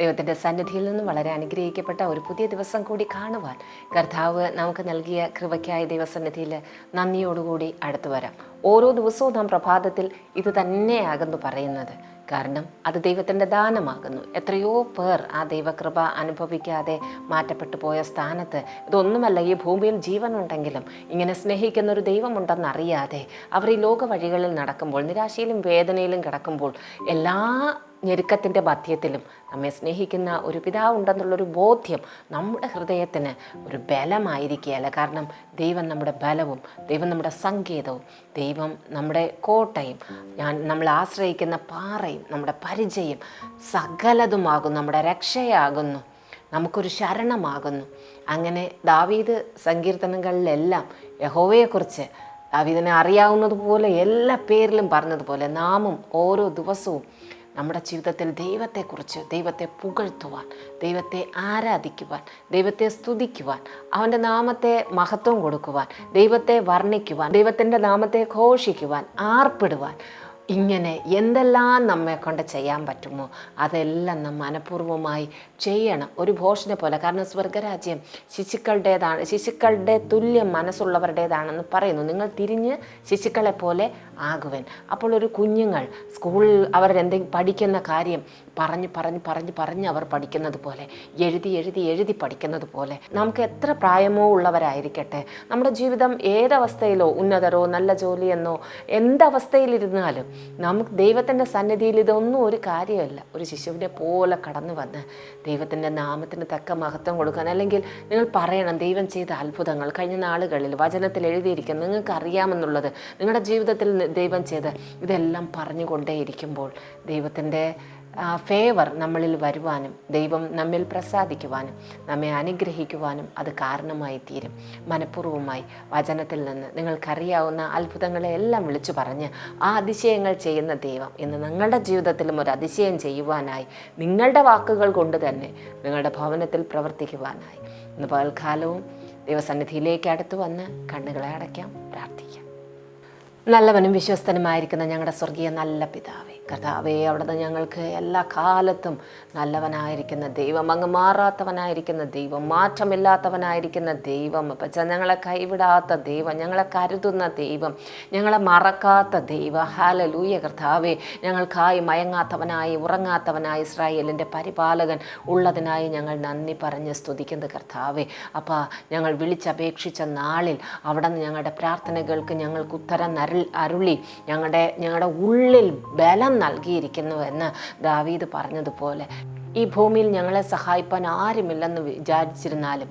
ദൈവത്തിന്റെ സന്നിധിയിൽ നിന്നും വളരെ അനുഗ്രഹിക്കപ്പെട്ട ഒരു പുതിയ ദിവസം കൂടി കാണുവാൻ കർത്താവ് നമുക്ക് നൽകിയ കൃപയ്ക്കായ ദൈവസന്നിധിയിൽ നന്ദിയോടുകൂടി അടുത്തു വരാം. ഓരോ ദിവസവും നാം പ്രഭാതത്തിൽ ഇത് തന്നെയാകുന്നു പറയുന്നത്. കാരണം അത് ദൈവത്തിന്റെ ദാനമാകുന്നു. എത്രയോ പേർ ആ ദൈവകൃപ അനുഭവിക്കാതെ മാറ്റപ്പെട്ടു പോയ സ്ഥാനത്ത് ഇതൊന്നുമല്ല ഈ ഭൂമിയിൽ ജീവനുണ്ടെങ്കിലും ഇങ്ങനെ സ്നേഹിക്കുന്ന ഒരു ദൈവമുണ്ടെന്നറിയാതെ അവർ ഈ ലോക വഴികളിൽ നടക്കുമ്പോൾ നിരാശയിലും വേദനയിലും കിടക്കുമ്പോൾ എല്ലാ ഞെരുക്കത്തിന്റെ മധ്യത്തിലും നമ്മെ സ്നേഹിക്കുന്ന ഒരു പിതാവുണ്ടെന്നുള്ളൊരു ബോധ്യം നമ്മുടെ ഹൃദയത്തിന് ഒരു ബലമായിരിക്കുകയല്ല. കാരണം ദൈവം നമ്മുടെ ബലവും ദൈവം നമ്മുടെ സങ്കേതവും ദൈവം നമ്മുടെ കോട്ടയും ഞാൻ നമ്മൾ ആശ്രയിക്കുന്ന പാറയും നമ്മുടെ പരിചയം സകലതുമാകും നമ്മുടെ രക്ഷയാകുന്നു നമുക്കൊരു ശരണമാകുന്നു. അങ്ങനെ ദാവീദ് സങ്കീർത്തനങ്ങളിലെല്ലാം യഹോവയെക്കുറിച്ച് ദാവീദിനെ അറിയാവുന്നതുപോലെ എല്ലാ പേരിലും പറഞ്ഞതുപോലെ നാമും ഓരോ ദിവസവും നമ്മുടെ ജീവിതത്തിൽ ദൈവത്തെക്കുറിച്ച് ദൈവത്തെ പുകഴ്ത്തുവാൻ ദൈവത്തെ ആരാധിക്കുവാൻ ദൈവത്തെ സ്തുതിക്കുവാൻ അവന്റെ നാമത്തെ മഹത്വം കൊടുക്കുവാൻ ദൈവത്തെ വർണിക്കുവാൻ ദൈവത്തിന്റെ നാമത്തെ ഘോഷിക്കുവാൻ ആർപ്പിടുവാൻ ഇങ്ങനെ എന്തെല്ലാം നമ്മെ കൊണ്ട് ചെയ്യാൻ പറ്റുമോ അതെല്ലാം നാം മനഃപൂർവമായി ചെയ്യണം. ഒരു ഭോഷനെ പോലെ. കാരണം സ്വർഗരാജ്യം ശിശുക്കളുടേതാണ് ശിശുക്കളുടെ തുല്യം മനസ്സുള്ളവരുടേതാണെന്ന് പറയുന്നു. നിങ്ങൾ തിരിഞ്ഞ് ശിശുക്കളെ പോലെ ആകുവൻ. അപ്പോൾ ഒരു കുഞ്ഞുങ്ങൾ സ്കൂളിൽ അവരെന്തെങ്കിലും പഠിക്കുന്ന കാര്യം പറഞ്ഞ് പറഞ്ഞ് പറഞ്ഞ് പറഞ്ഞ് അവർ പഠിക്കുന്നത് പോലെ എഴുതി എഴുതി എഴുതി പഠിക്കുന്നത് പോലെ നമുക്ക് എത്ര പ്രായമോ ഉള്ളവരായിരിക്കട്ടെ. നമ്മുടെ ജീവിതം ഏതവസ്ഥയിലോ ഉന്നതരോ നല്ല ജോലിയെന്നോ എന്തവസ്ഥയിലിരുന്നാലും നമുക്ക് ദൈവത്തിന്റെ സന്നിധിയിൽ ഇതൊന്നും ഒരു കാര്യമല്ല. ഒരു ശിശുവിനെ പോലെ കടന്നു വന്ന് ദൈവത്തിന്റെ നാമത്തിന് തക്ക മഹത്വം കൊടുക്കാൻ. അല്ലെങ്കിൽ നിങ്ങൾ പറയണം ദൈവം ചെയ്ത അത്ഭുതങ്ങൾ കഴിഞ്ഞ നാളുകളിൽ വചനത്തിൽ എഴുതിയിരിക്കുന്ന നിങ്ങൾക്ക് അറിയാമെന്നുള്ളത്. നിങ്ങളുടെ ജീവിതത്തിൽ ദൈവം ചെയ്ത് ഇതെല്ലാം പറഞ്ഞുകൊണ്ടേയിരിക്കുമ്പോൾ ദൈവത്തിന്റെ ഫേവർ നമ്മളിൽ വരുവാനും ദൈവം നമ്മിൽ പ്രസാദിക്കുവാനും നമ്മെ അനുഗ്രഹിക്കുവാനും അത് കാരണമായി തീരും. മനഃപൂർവമായി വചനത്തിൽ നിന്ന് നിങ്ങൾക്കറിയാവുന്ന അത്ഭുതങ്ങളെ എല്ലാം വിളിച്ചു പറഞ്ഞ് ആ അതിശയങ്ങൾ ചെയ്യുന്ന ദൈവം ഇന്ന് നിങ്ങളുടെ ജീവിതത്തിലും ഒരു അതിശയം ചെയ്യുവാനായി നിങ്ങളുടെ വാക്കുകൾ കൊണ്ട് തന്നെ നിങ്ങളുടെ ഭവനത്തിൽ പ്രവർത്തിക്കുവാനായി. ഇന്ന് പകൽക്കാലവും ദൈവസന്നിധിയിലേക്ക് അടുത്ത് വന്ന് കണ്ണുകളെ അടയ്ക്കാം പ്രാർത്ഥിക്കാം. നല്ലവനും വിശ്വസ്തനുമായിരിക്കുന്ന ഞങ്ങളുടെ സ്വർഗീയ നല്ല പിതാവേ കർത്താവേ അവിടുന്ന് ഞങ്ങൾക്ക് എല്ലാ കാലത്തും നല്ലവനായിരിക്കുന്ന ദൈവം അങ്ങ് മാറാത്തവനായിരിക്കുന്ന ദൈവം മാറ്റമില്ലാത്തവനായിരിക്കുന്ന ദൈവം. പച്ച ഞങ്ങളെ കൈവിടാത്ത ദൈവം ഞങ്ങളെ കരുതുന്ന ദൈവം ഞങ്ങളെ മറക്കാത്ത ദൈവ. ഹാലലൂയ കർത്താവേ ഞങ്ങൾക്കായി മയങ്ങാത്തവനായി ഉറങ്ങാത്തവനായി ഇസ്രായേലിന്റെ പരിപാലകൻ ഉള്ളതിനായി ഞങ്ങൾ നന്ദി പറഞ്ഞ് സ്തുതിക്കുന്നത് കർത്താവേ. അപ്പോൾ ഞങ്ങൾ വിളിച്ചപേക്ഷിച്ച നാളിൽ അവിടെ നിന്ന് ഞങ്ങളുടെ പ്രാർത്ഥനകൾക്ക് ഞങ്ങൾക്ക് ഉത്തരം അരുളി ഞങ്ങളുടെ ഞങ്ങളുടെ ഉള്ളിൽ ബലം നൽകിയിരിക്കുന്നു എന്ന് ദാവീദ് പറഞ്ഞതുപോലെ. ഈ ഭൂമിയിൽ ഞങ്ങളെ സഹായിപ്പാൻ ആരുമില്ലെന്ന് വിചാരിച്ചിരുന്നാലും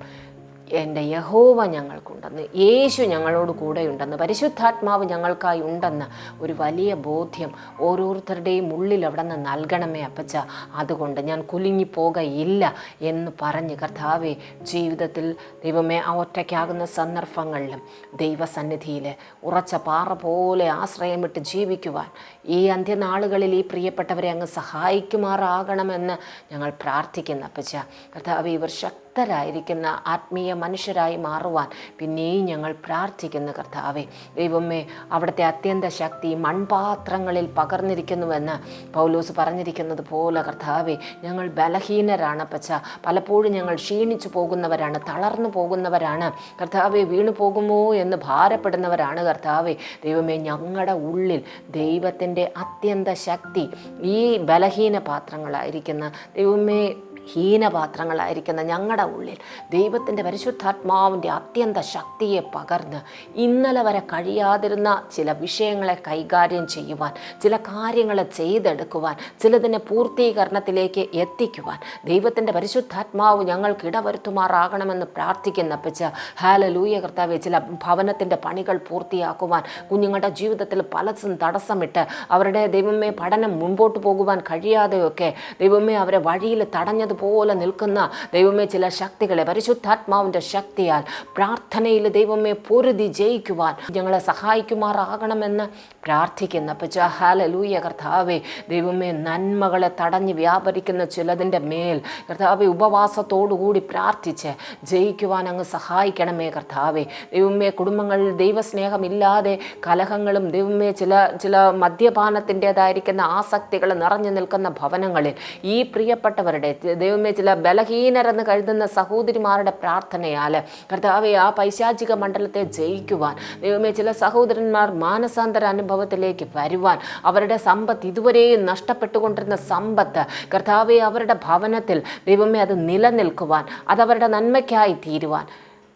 എന്റെ യഹോവ ഞങ്ങൾക്കുണ്ടെന്ന് യേശു ഞങ്ങളോട് കൂടെയുണ്ടെന്ന് പരിശുദ്ധാത്മാവ് ഞങ്ങൾക്കായി ഉണ്ടെന്ന് ഒരു വലിയ ബോധ്യം ഓരോരുത്തരുടെയും ഉള്ളിൽ അവിടെ നിന്ന് നൽകണമേ അപ്പച്ച. അതുകൊണ്ട് ഞാൻ കുലുങ്ങിപ്പോകയില്ല എന്ന് പറഞ്ഞ് കർത്താവെ ജീവിതത്തിൽ ദൈവമേ ആ ഒറ്റയ്ക്കാകുന്ന സന്ദർഭങ്ങളിലും ദൈവസന്നിധിയിൽ ഉറച്ച പാറ പോലെ ആശ്രയമിട്ട് ജീവിക്കുവാൻ ഈ അന്ത്യനാളുകളിൽ ഈ പ്രിയപ്പെട്ടവരെ അങ്ങ് സഹായിക്കുമാറാകണമെന്ന് ഞങ്ങൾ പ്രാർത്ഥിക്കുന്നു അപ്പച്ച. കർത്താവ് ഇവർ ശക്തരായിരിക്കുന്ന ആത്മീയ മനുഷ്യരായി മാറുവാൻ പിന്നെയും ഞങ്ങൾ പ്രാർത്ഥിക്കുന്ന കർത്താവെ ദൈവമേ അവിടുത്തെ അത്യന്ത ശക്തി മൺപാത്രങ്ങളിൽ പകർന്നിരിക്കുന്നുവെന്ന് പൗലോസ് പറഞ്ഞിരിക്കുന്നത് പോലെ കർത്താവെ ഞങ്ങൾ ബലഹീനരാണ് പച്ച പലപ്പോഴും ഞങ്ങൾ ക്ഷീണിച്ചു പോകുന്നവരാണ് തളർന്നു പോകുന്നവരാണ്. കർത്താവെ വീണു പോകുമോ എന്ന് ഭാരപ്പെടുന്നവരാണ് കർത്താവെ. ദൈവമേ ഞങ്ങളുടെ ഉള്ളിൽ ദൈവത്തിന്റെ അത്യന്ത ശക്തി ഈ ബലഹീന പാത്രങ്ങളായിരിക്കുന്ന ദൈവമേ ഹീനപാത്രങ്ങളായിരിക്കുന്ന ഞങ്ങളുടെ ഉള്ളിൽ ദൈവത്തിന്റെ പരിശുദ്ധാത്മാവിന്റെ അത്യന്ത ശക്തിയെ പകർന്ന് ഇന്നലെ വരെ കഴിയാതിരുന്ന ചില വിഷയങ്ങളെ കൈകാര്യം ചെയ്യുവാൻ ചില കാര്യങ്ങളെ ചെയ്തെടുക്കുവാൻ ചിലതിനെ പൂർത്തീകരണത്തിലേക്ക് എത്തിക്കുവാൻ ദൈവത്തിന്റെ പരിശുദ്ധാത്മാവ് ഞങ്ങൾക്ക് ഇടവരുത്തുമാറാകണമെന്ന് പ്രാർത്ഥിക്കുന്ന പിച്ച ഹാലലൂയ കർത്താവെ ചില ഭവനത്തിന്റെ പണികൾ പൂർത്തിയാക്കുവാൻ കുഞ്ഞുങ്ങളുടെ ജീവിതത്തിൽ പലതും തടസ്സമിട്ട് അവരുടെ ദൈവമേ പഠനം മുമ്പോട്ട് പോകുവാൻ കഴിയാതെയൊക്കെ ദൈവമേ അവരെ വഴിയിൽ തടഞ്ഞത് നിലനിൽക്കുന്നതുപോലെ നിൽക്കുന്ന ദൈവമേ ചില ശക്തികളെ പരിശുദ്ധാത്മാവിന്റെ ശക്തിയാൽ പ്രാർത്ഥനയിൽ ദൈവമേ പൊരുതി ജയിക്കുവാൻ ഞങ്ങളെ സഹായിക്കുമാറാകണമെന്ന് പ്രാർത്ഥിക്കുന്ന. പച്ച ഹാലലൂയ കർത്താവെ ദൈവമേ നന്മകളെ തടഞ്ഞ് വ്യാപരിക്കുന്ന ചിലതിന്റെ മേൽ കർത്താവെ ഉപവാസത്തോടുകൂടി പ്രാർത്ഥിച്ച് ജയിക്കുവാൻ അങ്ങ് സഹായിക്കണമേ കർത്താവെ. ദൈവമേ കുടുംബങ്ങളിൽ ദൈവസ്നേഹമില്ലാതെ കലഹങ്ങളും ദൈവമേ ചില ചില മദ്യപാനത്തിന്റെതായിരിക്കുന്ന ആസക്തികൾ നിറഞ്ഞു നിൽക്കുന്ന ഭവനങ്ങളിൽ ഈ പ്രിയപ്പെട്ടവരുടെ ദൈവമേ ചില ബലഹീനരെന്ന് കരുതുന്ന സഹോദരിമാരുടെ പ്രാർത്ഥനയാൽ കർത്താവെ ആ പൈശാചിക മണ്ഡലത്തെ ജയിക്കുവാൻ ദൈവമേ ചില സഹോദരന്മാർ മാനസാന്തര അനുഭവത്തിലേക്ക് വരുവാൻ അവരുടെ സമ്പത്ത് ഇതുവരെയും നഷ്ടപ്പെട്ടുകൊണ്ടിരുന്ന സമ്പത്ത് കർത്താവെ അവരുടെ ഭവനത്തിൽ ദൈവമേ അത് നിലനിൽക്കുവാൻ അതവരുടെ നന്മയ്ക്കായി തീരുവാൻ.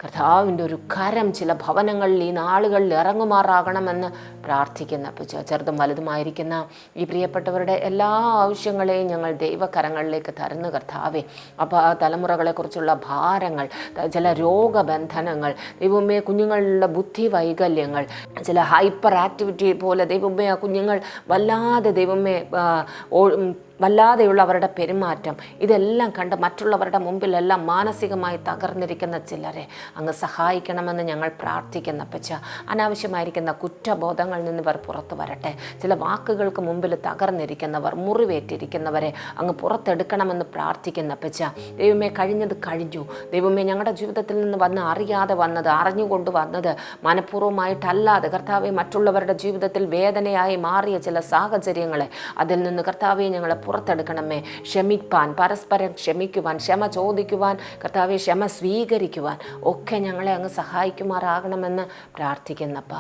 കർത്താവിന്റെ ഒരു കരം ചില ഭവനങ്ങളിൽ ഈ നാളുകളിൽ ഇറങ്ങുമാറാകണമെന്ന് പ്രാർത്ഥിക്കുന്ന ചെറുതും വലുതുമായിരിക്കുന്ന ഈ പ്രിയപ്പെട്ടവരുടെ എല്ലാ ആവശ്യങ്ങളെയും ഞങ്ങൾ ദൈവകരങ്ങളിലേക്ക് തരുന്നു കർത്താവെ. അപ്പോൾ ആ തലമുറകളെക്കുറിച്ചുള്ള ഭാരങ്ങൾ ചില രോഗബന്ധനങ്ങൾ ദൈവമേ കുഞ്ഞുങ്ങളുടെ ബുദ്ധി വൈകല്യങ്ങൾ ചില ഹൈപ്പർ ആക്ടിവിറ്റി പോലെ ദൈവമേ ആ കുഞ്ഞുങ്ങൾ വല്ലാതെ ദൈവമേ വല്ലാതെയുള്ള അവരുടെ പെരുമാറ്റം. ഇതെല്ലാം കണ്ട് മറ്റുള്ളവരുടെ മുമ്പിലെല്ലാം മാനസികമായി തകർന്നിരിക്കുന്ന ചിലരെ അങ്ങ് സഹായിക്കണമെന്ന് ഞങ്ങൾ പ്രാർത്ഥിക്കുന്ന പച്ച അനാവശ്യമായിരിക്കുന്ന കുറ്റബോധങ്ങളിൽ നിന്ന് ഇവർ പുറത്തു വരട്ടെ. ചില വാക്കുകൾക്ക് മുമ്പിൽ തകർന്നിരിക്കുന്നവർ മുറിവേറ്റിരിക്കുന്നവരെ അങ്ങ് പുറത്തെടുക്കണമെന്ന് പ്രാർത്ഥിക്കുന്ന പച്ച ദൈവമേ കഴിഞ്ഞത് കഴിഞ്ഞു. ദൈവമേ ഞങ്ങളുടെ ജീവിതത്തിൽ നിന്ന് വന്ന് അറിയാതെ വന്നത് അറിഞ്ഞുകൊണ്ട് വന്നത് മനഃപൂർവമായിട്ടല്ലാതെ കർത്താവെ മറ്റുള്ളവരുടെ ജീവിതത്തിൽ വേദനയായി മാറിയ ചില സാഹചര്യങ്ങളെ അതിൽ നിന്ന് കർത്താവെ ഞങ്ങളെ പുറത്തെടുക്കണമേ. ക്ഷമിപ്പാൻ പരസ്പരം ക്ഷമിക്കുവാൻ ക്ഷമ ചോദിക്കുവാൻ കർത്താവെ ക്ഷമ സ്വീകരിക്കുവാൻ ഒക്കെ ഞങ്ങളെ അങ്ങ് സഹായിക്കുമാറാകണമെന്ന് പ്രാർത്ഥിക്കുന്നപ്പ.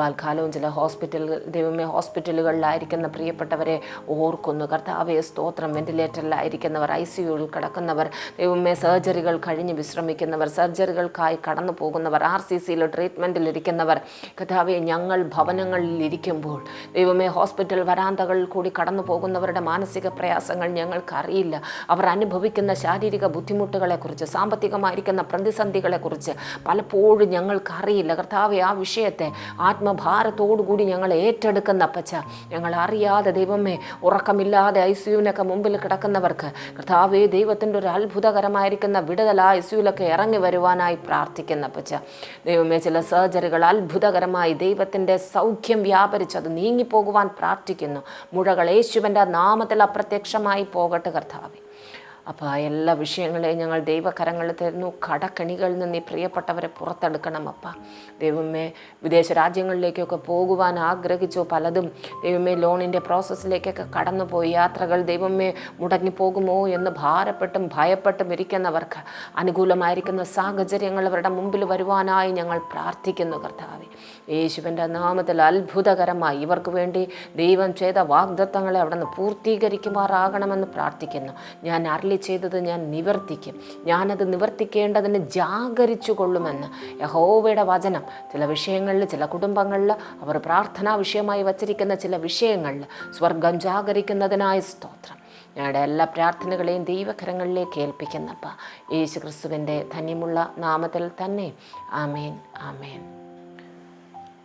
പാൽക്കാലവും ചില ഹോസ്പിറ്റൽ ദൈവമേ ഹോസ്പിറ്റലുകളിലായിരിക്കുന്ന പ്രിയപ്പെട്ടവരെ ഓർക്കുന്നു. കർത്താവെ സ്തോത്രം വെന്റിലേറ്ററിലായിരിക്കുന്നവർ ഐ സി യുവിൽ കിടക്കുന്നവർ ദൈവമേ സർജറികൾ കഴിഞ്ഞ് വിശ്രമിക്കുന്നവർ സർജറികൾക്കായി കടന്നു പോകുന്നവർ ആർ സി സിയിൽ ട്രീറ്റ്മെന്റിലിരിക്കുന്നവർ കർത്താവെ ഞങ്ങൾ ഭവനങ്ങളിൽ ഇരിക്കുമ്പോൾ ദൈവമേ ഹോസ്പിറ്റൽ വരാന്തകളിൽ കൂടി കടന്നു പോകുന്നവരുടെ മാനസിക പ്രയാസങ്ങൾ ഞങ്ങൾക്കറിയില്ല. അവർ അനുഭവിക്കുന്ന ശാരീരിക ബുദ്ധിമുട്ടുകളെക്കുറിച്ച് സാമ്പത്തികമായിരിക്കുന്ന പ്രതിസന്ധികളെക്കുറിച്ച് പലപ്പോഴും ഞങ്ങൾക്കറിയില്ല. കർത്താവെ ആ വിഷയത്തെ ആത്മഭാരത്തോടുകൂടി ഞങ്ങൾ ഏറ്റെടുക്കുന്ന അപ്പച്ച ഞങ്ങൾ അറിയാതെ ദൈവമേ ഉറക്കമില്ലാതെ ഐ സിയുവിനൊക്കെ മുമ്പിൽ കിടക്കുന്നവർക്ക് കർത്താവെ ദൈവത്തിന്റെ ഒരു അത്ഭുതകരമായിരിക്കുന്ന വിടുതൽ ആ ഐ സിയുലൊക്കെ ഇറങ്ങി വരുവാനായി പ്രാർത്ഥിക്കുന്ന അപ്പച്ച. ദൈവമേ ചില സർജറികൾ അത്ഭുതകരമായി ദൈവത്തിന്റെ സൗഖ്യം വ്യാപരിച്ച് അത് നീങ്ങിപ്പോകുവാൻ പ്രാർത്ഥിക്കുന്നു. മുഴകൾ യേശുവിന്റെ നാമത്തിൽ അപ്രത്യക്ഷമായി പോകട്ടെ കർത്താവെ. അപ്പോൾ എല്ലാ വിഷയങ്ങളെയും ഞങ്ങൾ ദൈവകരങ്ങളിൽ തരുന്നു. കടക്കണികളിൽ നിന്ന് ഈ പ്രിയപ്പെട്ടവരെ പുറത്തെടുക്കണം അപ്പ. ദൈവമേ വിദേശ രാജ്യങ്ങളിലേക്കൊക്കെ പോകുവാൻ ആഗ്രഹിച്ചു പലതും. ദൈവമേ ലോണിന്റെ പ്രോസസ്സിലേക്കൊക്കെ കടന്നുപോയി. യാത്രകൾ ദൈവമേ മുടങ്ങിപ്പോകുമോ എന്ന് ഭാരപ്പെട്ടും ഭയപ്പെട്ടും ഇരിക്കുന്നവർക്ക് അനുകൂലമായിരിക്കുന്ന സാഹചര്യങ്ങൾ അവരുടെ മുമ്പിൽ വരുവാനായി ഞങ്ങൾ പ്രാർത്ഥിക്കുന്നു കർത്താവെ. യേശുവിന്റെ നാമത്തിൽ അത്ഭുതകരമായി ഇവർക്ക് വേണ്ടി ദൈവം ചെയ്ത വാഗ്ദത്തങ്ങളെ അവിടെ നിന്ന് പൂർത്തീകരിക്കുമാറാകണമെന്ന് പ്രാർത്ഥിക്കുന്നു. ഞാൻ അരളി ചെയ്തത് ഞാൻ നിവർത്തിക്കും. ഞാനത് നിവർത്തിക്കേണ്ടതിന് ജാഗരിച്ചു കൊള്ളുമെന്ന് യഹോവയുടെ വചനം. ചില വിഷയങ്ങളിൽ ചില കുടുംബങ്ങളിൽ അവർ പ്രാർത്ഥനാ വിഷയമായി വച്ചിരിക്കുന്ന ചില വിഷയങ്ങളിൽ സ്വർഗം ജാഗരിക്കുന്നതിനായ സ്തോത്രം. ഞങ്ങളുടെ എല്ലാ പ്രാർത്ഥനകളെയും ദൈവകരങ്ങളിലേക്ക് ഏൽപ്പിക്കുന്നപ്പ. യേശു ക്രിസ്തുവിന്റെ ധന്യമുള്ള നാമത്തിൽ തന്നെ. ആമേൻ ആമേൻ.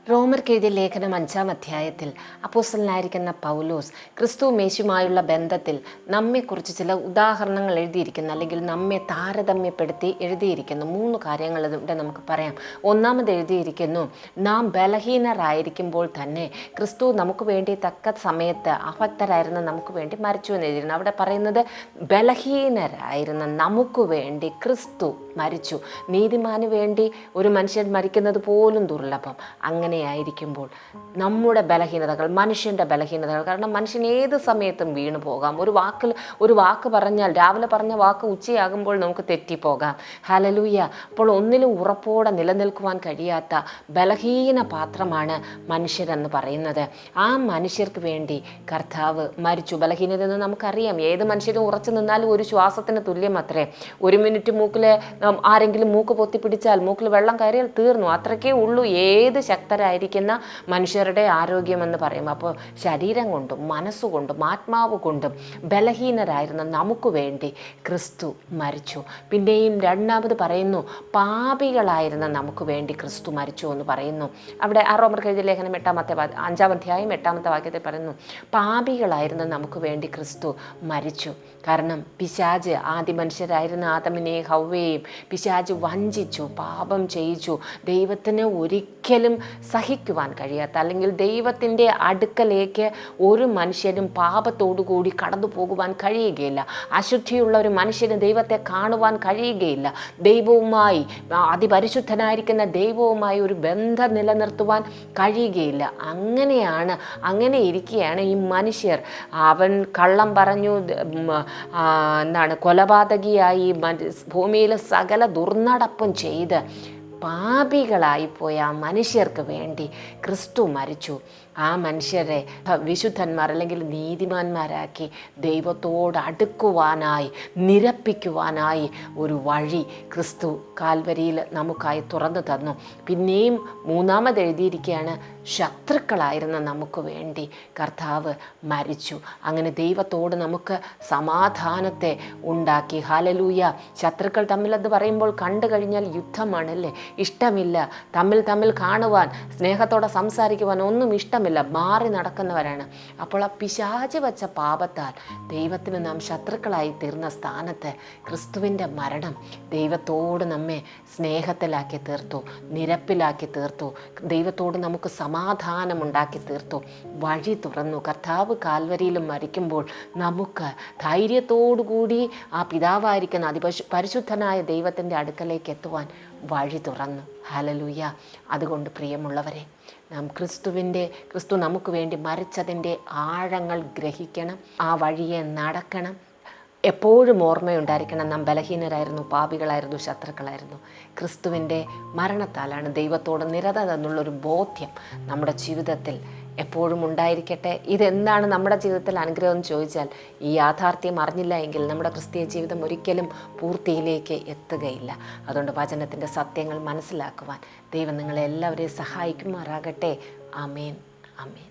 റോമർക്ക് കെഴുതിയ ലേഖനം അഞ്ചാം അധ്യായത്തിൽ അപ്പോസലിനായിരിക്കുന്ന പൗലോസ് ക്രിസ്തു മേശുമായുള്ള ബന്ധത്തിൽ നമ്മെക്കുറിച്ച് ചില ഉദാഹരണങ്ങൾ എഴുതിയിരിക്കുന്നു അല്ലെങ്കിൽ നമ്മെ താരതമ്യപ്പെടുത്തി എഴുതിയിരിക്കുന്നു. മൂന്ന് കാര്യങ്ങൾ ഇവിടെ നമുക്ക് പറയാം. ഒന്നാമത് എഴുതിയിരിക്കുന്നു നാം ബലഹീനരായിരിക്കുമ്പോൾ തന്നെ ക്രിസ്തു നമുക്ക് വേണ്ടി തക്ക സമയത്ത് അഭക്തരായിരുന്ന നമുക്ക് വേണ്ടി മരിച്ചു എന്ന് എഴുതിയിരുന്നു അവിടെ പറയുന്നത് ബലഹീനരായിരുന്ന നമുക്ക് വേണ്ടി ക്രിസ്തു മരിച്ചു. നീതിമാന് വേണ്ടി ഒരു മനുഷ്യൻ മരിക്കുന്നത് പോലും ദുർലഭം. അങ്ങനെയായിരിക്കുമ്പോൾ നമ്മുടെ ബലഹീനതകൾ മനുഷ്യന്റെ ബലഹീനതകൾ കാരണം മനുഷ്യൻ ഏത് സമയത്തും വീണു പോകാം. ഒരു വാക്കിൽ ഒരു വാക്ക് പറഞ്ഞാൽ രാവിലെ പറഞ്ഞ വാക്ക് ഉച്ചയാകുമ്പോൾ നമുക്ക് തെറ്റിപ്പോകാം. ഹലലൂയ അപ്പോൾ ഒന്നിലും ഉറപ്പോടെ നിലനിൽക്കുവാൻ കഴിയാത്ത ബലഹീന പാത്രമാണ് മനുഷ്യരെന്ന് പറയുന്നത്. ആ മനുഷ്യർക്ക് വേണ്ടി കർത്താവ് മരിച്ചു. ബലഹീനത എന്ന് നമുക്കറിയാം. ഏത് മനുഷ്യരും ഉറച്ചു നിന്നാലും ഒരു ശ്വാസത്തിന് തുല്യം അത്രേ ഒരു മിനിറ്റ് മൂക്കിൽ ആരെങ്കിലും മൂക്ക് പൊത്തിപ്പിടിച്ചാൽ മൂക്കിൽ വെള്ളം കയറിയാൽ തീർന്നു. അത്രയ്ക്കേ ഉള്ളൂ ഏത് ശക്തരായിരിക്കുന്ന മനുഷ്യരുടെ ആരോഗ്യമെന്ന് പറയും. അപ്പോൾ ശരീരം കൊണ്ടും മനസ്സുകൊണ്ടും ആത്മാവ് കൊണ്ടും ബലഹീനരായിരുന്ന നമുക്ക് വേണ്ടി ക്രിസ്തു മരിച്ചു. പിന്നെയും രണ്ടാമത് പറയുന്നു പാപികളായിരുന്ന നമുക്ക് വേണ്ടി ക്രിസ്തു മരിച്ചു എന്ന് പറയുന്നു. അവിടെ ആ റോമർ എഴുതിയ ലേഖനം എട്ടാമത്തെ അഞ്ചാം അധ്യായം എട്ടാമത്തെ വാക്യത്തിൽ പറയുന്നു പാപികളായിരുന്ന നമുക്ക് വേണ്ടി ക്രിസ്തു മരിച്ചു. കാരണം പിശാജ് ആദ്യ മനുഷ്യരായിരുന്ന ആദമിനെയും ഹൗവയെയും പിശാജ് വഞ്ചിച്ചു പാപം ചെയ്യിച്ചു. ദൈവത്തിന് ഒരിക്കലും സഹിക്കുവാൻ കഴിയാത്ത അല്ലെങ്കിൽ ദൈവത്തിന്റെ അടുക്കലേക്ക് ഒരു മനുഷ്യനും പാപത്തോടു കൂടി കടന്നു പോകുവാൻ കഴിയുകയില്ല. അശുദ്ധിയുള്ള ഒരു മനുഷ്യന് ദൈവത്തെ കാണുവാൻ കഴിയുകയില്ല. ദൈവവുമായി അതിപരിശുദ്ധനായിരിക്കുന്ന ദൈവവുമായി ഒരു ബന്ധം നിലനിർത്തുവാൻ കഴിയുകയില്ല. അങ്ങനെയാണ് അങ്ങനെ ഇരിക്കുകയാണ് ഈ മനുഷ്യർ. അവൻ കള്ളം പറഞ്ഞു എന്താണ് കൊലപാതകിയായി ഭൂമിയിലെ സകല ദുർനടപ്പും ചെയ്ത് പാപികളായിപ്പോയ മനുഷ്യർക്ക് വേണ്ടി ക്രിസ്തു മരിച്ചു. ആ മനുഷ്യരെ വിശുദ്ധന്മാർ അല്ലെങ്കിൽ നീതിമാന്മാരാക്കി ദൈവത്തോട് അടുക്കുവാനായി നിരപ്പിക്കുവാനായി ഒരു വഴി ക്രിസ്തു കാൽവരിയിൽ നമുക്കായി തുറന്നു തന്നു. പിന്നെയും മൂന്നാമത് എഴുതിയിരിക്കുകയാണ് ശത്രുക്കളായിരുന്ന നമുക്ക് വേണ്ടി കർത്താവ് മരിച്ചു. അങ്ങനെ ദൈവത്തോട് നമുക്ക് സമാധാനത്തെ ഉണ്ടാക്കി. ഹാലലൂയ ശത്രുക്കൾ തമ്മിൽ അത് പറയുമ്പോൾ കണ്ടു കഴിഞ്ഞാൽ യുദ്ധമാണല്ലേ? ഇഷ്ടമില്ല. തമ്മിൽ തമ്മിൽ കാണുവാൻ സ്നേഹത്തോടെ സംസാരിക്കുവാൻ ഒന്നും ഇഷ്ടമില്ല. മാറി നടക്കുന്നവരാണ്. അപ്പോൾ ആ പിശാച് വച്ച പാപത്താൽ ദൈവത്തിന് നാം ശത്രുക്കളായി തീർന്ന സ്ഥാനത്ത് ക്രിസ്തുവിന്റെ മരണം ദൈവത്തോട് നമ്മെ സ്നേഹത്തിലാക്കി തീർത്തു നിരപ്പിലാക്കി തീർത്തു ദൈവത്തോട് നമുക്ക് സമാധാനം ഉണ്ടാക്കി തീർത്തു. വഴി തുറന്നു. കർത്താവ് കാൽവരിയിലും മരിക്കുമ്പോൾ നമുക്ക് ധൈര്യത്തോടുകൂടി ആ പിതാവായിരിക്കുന്ന അതിപശു പരിശുദ്ധനായ ദൈവത്തിന്റെ അടുക്കലേക്ക് എത്തുവാൻ വഴി തുറന്നു. ഹലലൂയ അതുകൊണ്ട് പ്രിയമുള്ളവരെ നാം ക്രിസ്തുവിന്റെ ക്രിസ്തു നമുക്ക് വേണ്ടി മരിച്ചതിന്റെ ആഴങ്ങൾ ഗ്രഹിക്കണം ആ വഴിയെ നടക്കണം. എപ്പോഴും ഓർമ്മയുണ്ടായിരിക്കണം നാം ബലഹീനരായിരുന്നു പാപികളായിരുന്നു ശത്രുക്കളായിരുന്നു. ക്രിസ്തുവിന്റെ മരണത്താലാണ് ദൈവത്തോട് നിരത എന്നുള്ളൊരു ബോധ്യം നമ്മുടെ ജീവിതത്തിൽ എപ്പോഴും ഉണ്ടായിരിക്കട്ടെ. ഇതെന്താണ് നമ്മുടെ ജീവിതത്തിൽ അനുഗ്രഹം എന്ന് ചോദിച്ചാൽ ഈ യാഥാർത്ഥ്യം അറിഞ്ഞില്ല എങ്കിൽ നമ്മുടെ ക്രിസ്തീയ ജീവിതം ഒരിക്കലും പൂർത്തിയിലേക്ക് എത്തുകയില്ല. അതുകൊണ്ട് വചനത്തിന്റെ സത്യങ്ങൾ മനസ്സിലാക്കുവാൻ ദൈവം നിങ്ങളെ എല്ലാവരെയും സഹായിക്കുമാറാകട്ടെ. ആമേൻ. ആമേൻ.